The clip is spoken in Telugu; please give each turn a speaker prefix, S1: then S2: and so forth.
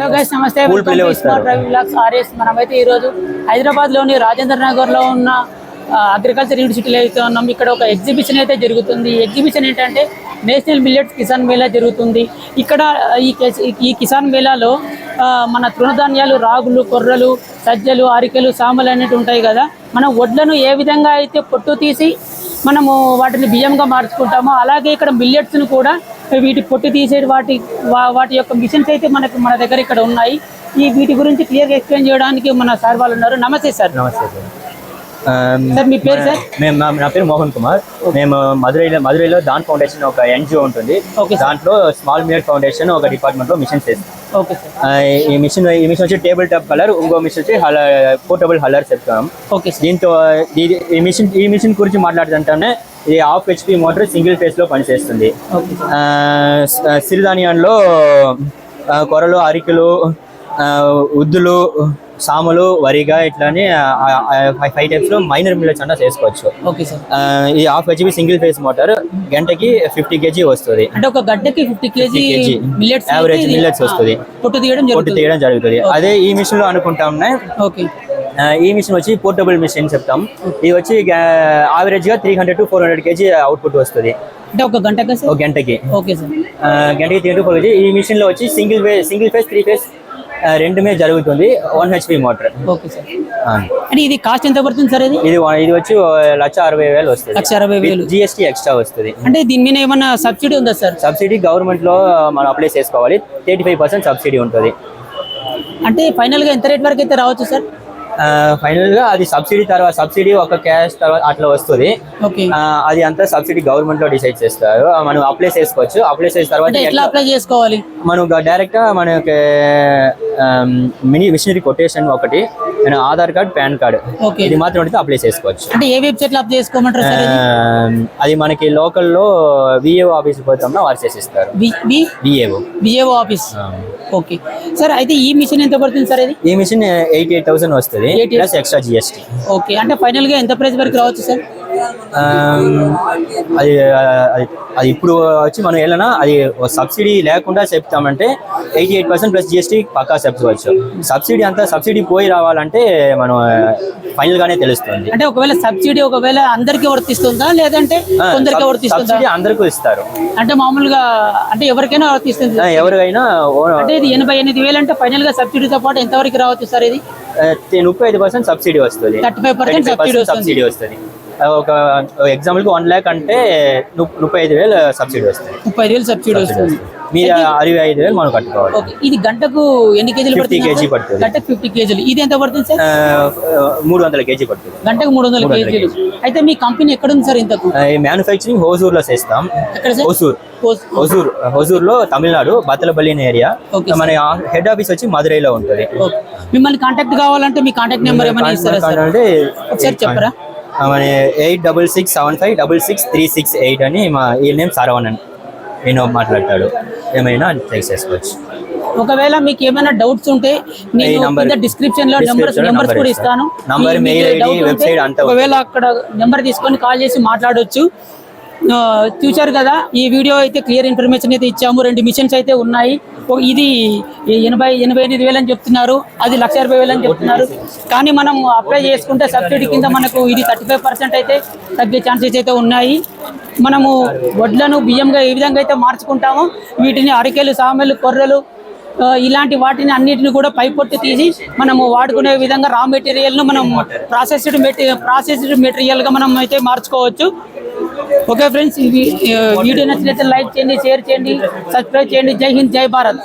S1: హలో గైస్ నమస్తే. బ్లాగ్స్ ఆర్ఎస్ మనమైతే ఈరోజు హైదరాబాద్లోని రాజేంద్ర నగర్లో ఉన్న అగ్రికల్చర్ యూనివర్సిటీలో అయితే ఉన్నాం. ఇక్కడ ఒక ఎగ్జిబిషన్ అయితే జరుగుతుంది. ఎగ్జిబిషన్ ఏంటంటే నేషనల్ మిల్లెట్స్ కిసాన్ మేళా జరుగుతుంది. ఇక్కడ ఈ ఈ కిసాన్ మేళాలో మన తృణధాన్యాలు రాగులు కొర్రలు సజ్జలు అరికెలు సామలు అనేవి ఉంటాయి కదా. మనం వడ్లను ఏ విధంగా అయితే పొట్టు తీసి మనము వాటిని బియ్యంగా మార్చుకుంటామో అలాగే ఇక్కడ మిల్లెట్స్ను కూడా వీటి పొట్టు తీసే వాటి వాటి యొక్క మిషన్స్ అయితే మనకు మన దగ్గర ఇక్కడ ఉన్నాయి. ఈ వీటి గురించి క్లియర్గా ఎక్స్ప్లెయిన్ చేయడానికి మన సార్ వాళ్ళు ఉన్నారు. నమస్తే సార్.
S2: నమస్తే సార్.
S1: సార్ మీ పేరు సార్?
S2: మేము నా- పేరు మోహన్ కుమార్. మేము మధురైలో మధురైలో దాన్ ఫౌండేషన్ ఒక ఎన్జిఓ ఉంటుంది. దాంట్లో స్మాల్ మిల్లెట్ ఫౌండేషన్ ఒక డిపార్ట్మెంట్లో మిషన్ చేస్తాం ఈ మిషన్ ఈ మిషన్ వచ్చి టేబుల్ టాప్ కలర్ ఇంకో మిషన్ వచ్చి పోర్టబుల్ హలర్ చెప్తాం దీంతో ఈ మిషన్ ఈ మిషన్ గురించి మాట్లాడుతుంటేనే ఇది హాఫ్ హెచ్పి మోటార్ సింగిల్ ఫేస్లో పనిచేస్తుంది. సిరిధాన్యాల్లో కొరలు అరికెలు ఉద్దులు సాములు వరిగా ఇట్లానే ఫైవ్ టైప్స్లో మైనర్ మిల్లెట్స్ అన్నా చేసుకోవచ్చు. ఈ half HP single phase motor గంటకి ఫిఫ్టీ కేజీ వస్తుంది.
S1: అంటే ఒక గడ్డకి ఫిఫ్టీ కేజీ
S2: 50 kg.
S1: మిల్లెట్స్
S2: వస్తుంది.
S1: పొట్టు తీయడం
S2: పొట్టు
S1: జరుగుతుంది
S2: తీయడం జరుగుతుంది. అదే ఈ మిషన్లో అనుకుంటాం
S1: ఓకే.
S2: ఈ మిషన్ వచ్చి పోర్టబుల్ మిషన్ చెప్తాం. ఇది వచ్చి ఆవరేజ్గా three hundred to four hundred KG output వస్తుంది.
S1: అంటే ఒక గంటకా
S2: ఒక గంటకి.
S1: Okay sir.
S2: గంటకి త్రీ టు ఫోర్ కేజీ ఈ మిషన్లో వచ్చి single phase single phase three phase రెండుమే జరుగుతుంది. One HP motor
S1: okay sir. అంటే ఇది కాస్ట్ ఎంత పడుతుంది సార్ ఇది?
S2: ఇది ఇది వచ్చి లక్ష అరవై వేలు వస్తుంది.
S1: లక్ష అరవై వేలు.
S2: జిఎస్టీ ఎక్స్ట్రా వస్తుంది.
S1: అంటే దీని మీద ఏమన్నా సబ్సిడీ ఉందా సార్?
S2: సబ్సిడీ గవర్నమెంట్లో మనం అప్లై చేసుకోవాలి. థర్టీ ఫైవ్ పర్సెంట్ సబ్సిడీ ఉంటుంది.
S1: అంటే ఫైనల్గా ఎంత రేట్ వరకు అయితే రావచ్చు సార్?
S2: ఫైనల్గా అది సబ్సిడీ తర్వాత సబ్సిడీ ఒక క్యాష్ తర్వాత అట్లా వస్తుంది. అది అంతా సబ్సిడీ గవర్నమెంట్లో డిసైడ్ చేస్తారు. మనం అప్లై చేసుకోవచ్చు. అప్లై చేసిన తర్వాత
S1: ఎట్లా అప్లై చేసుకోవాలి?
S2: మనం డైరెక్ట్గా మనకి మినీ మిషనరీ కొటేషన్ ఒకటి. Aadhaar card PAN card
S1: okay.
S2: ఇది మాత్రం ఉంటే అప్లై చేసుకోవచ్చు.
S1: అంటే ఏ వెబ్సైట్లో అప్లై చేసుకోమంటారు
S2: అది? మనకి లోకల్లో విఏఓ ఆఫీస్ పోతామో వారు చేసిస్తారు VAO.
S1: VAO office. Okay. Sir అయితే ఈ మిషన్ ఎంత పడుతుంది సార్ ఇది
S2: ఈ మిషన్ ఎయిటీ ఎయిట్ థౌసండ్ వస్తుంది
S1: 88,000
S2: ప్లస్ ఎక్స్ట్రా జిఎస్టీ.
S1: ఓకే. అంటే ఫైనల్గా ఎంత ప్రైస్ వరకు రావచ్చు సార్?
S2: అది అది ఇప్పుడు వచ్చి మనం వెళ్ళినా అది సబ్సిడీ లేకుండా చెప్తామంటే eighty eight percent plus GST పక్కా చెప్పుకోవచ్చు. సబ్సిడీ అంతా సబ్సిడీ పోయి రావాలంటే మనం ఫైనల్ గానే తెలుస్తుంది.
S1: అంటే ఒకవేళ సబ్సిడీ ఒకవేళ అందరికీ వర్తిస్తుందా? లేదంటే కొందరికే వర్తిస్తుందా?
S2: అందరికీ ఇస్తారు.
S1: అంటే మామూలుగా అంటే ఎవరికైనా వర్తిస్తుంది
S2: ఎవరికైనా
S1: అంటే ఇది ఎనభై ఎనిమిది వేలు అంటే ఫైనల్గా సబ్సిడీతో పాటు ఎంత వరకు రావచ్చు సార్ ఇది?
S2: ముప్పై ఐదు పర్సెంట్ సబ్సిడీ వస్తుంది.
S1: 35% సబ్సిడీ వస్తుంది.
S2: సబ్సిడీ వస్తుంది. ఒక ఎగ్జాంపుల్కి వన్ ల్యాక్ అంటే ముప్పై ఐదు వేలు సబ్సిడీ వస్తుంది.
S1: ముప్పై ఐదు వేలు సబ్సిడీ వస్తుంది.
S2: మీద అరవై ఐదు వేలు మనం కట్టుకోవాలి.
S1: ఇది గంటకు ఎన్ని కేజీలు
S2: 50
S1: పడుతుంది సార్?
S2: పడుతుంది.
S1: గంటకు ఫిఫ్టీ కేజీలు. ఇది ఎంత పడుతుంది సార్?
S2: మూడు వందల కేజీ పడుతుంది.
S1: గంటకు మూడు వందల కేజీలు. అయితే మీ కంపెనీ ఎక్కడ ఉంది సార్ ఇంతకు?
S2: ఈ మ్యానుఫ్యాక్చరింగ్ హోసూర్లో చేస్తాం హోసూర్. హొసూర్ హొసూర్లో తమిళనాడు బత్తలపల్లి ఏరియా. మన హెడ్ ఆఫీస్ వచ్చి మదురైలో ఉంటుంది.
S1: మిమ్మల్ని కాంటాక్ట్ కావాలంటే మీ కాంటాక్ట్ నెంబర్ ఏమైనా ఇస్తారా సార్?
S2: అంటే
S1: ఒకసారి చెప్పరా?
S2: మన eight double six seven five double six three six eight అని మా ఈ నేమ్ సరవణన్ నేను మాట్లాడతాడు. ఏమైనా చెక్ చేసుకోవచ్చు.
S1: ఒకవేళ మీకు ఏమైనా డౌట్స్ ఉంటే నేను డిస్క్రిప్షన్లో నెంబర్స్ నెంబర్స్ కూడా
S2: ఇస్తాను.
S1: ఒకవేళ అక్కడ నెంబర్ తీసుకొని కాల్ చేసి మాట్లాడొచ్చు. చూశారు కదా ఈ వీడియో అయితే క్లియర్ ఇన్ఫర్మేషన్ అయితే ఇచ్చాము. రెండు మిషన్స్ అయితే ఉన్నాయి. ఇది ఎనభై ఎనభై ఎనిమిది వేలు అని చెప్తున్నారు. అది లక్ష ఇరవై వేలు అని చెప్తున్నారు. కానీ మనం అప్లై చేసుకుంటే సబ్సిడీ కింద మనకు ఇది థర్టీ ఫైవ్ పర్సెంట్ అయితే తగ్గే ఛాన్సెస్ అయితే ఉన్నాయి. మనము వడ్లను బియ్యంగా ఏ విధంగా అయితే మార్చుకుంటామో వీటిని అరికెలు సామెలు కొర్రలు ఇలాంటి వాటిని అన్నిటిని కూడా పైపొట్టు తీసి మనము వాడుకునే విధంగా రా మెటీరియల్ను మనం ప్రాసెస్డ్ మెటీ ప్రాసెస్డ్ మెటీరియల్గా మనం అయితే మార్చుకోవచ్చు. ఓకే ఫ్రెండ్స్ ఇది వీడియో నచ్చినట్లయితే లైక్ చేయండి షేర్ చేయండి సబ్స్క్రైబ్ చేయండి. జై హింద్ జై భారత్.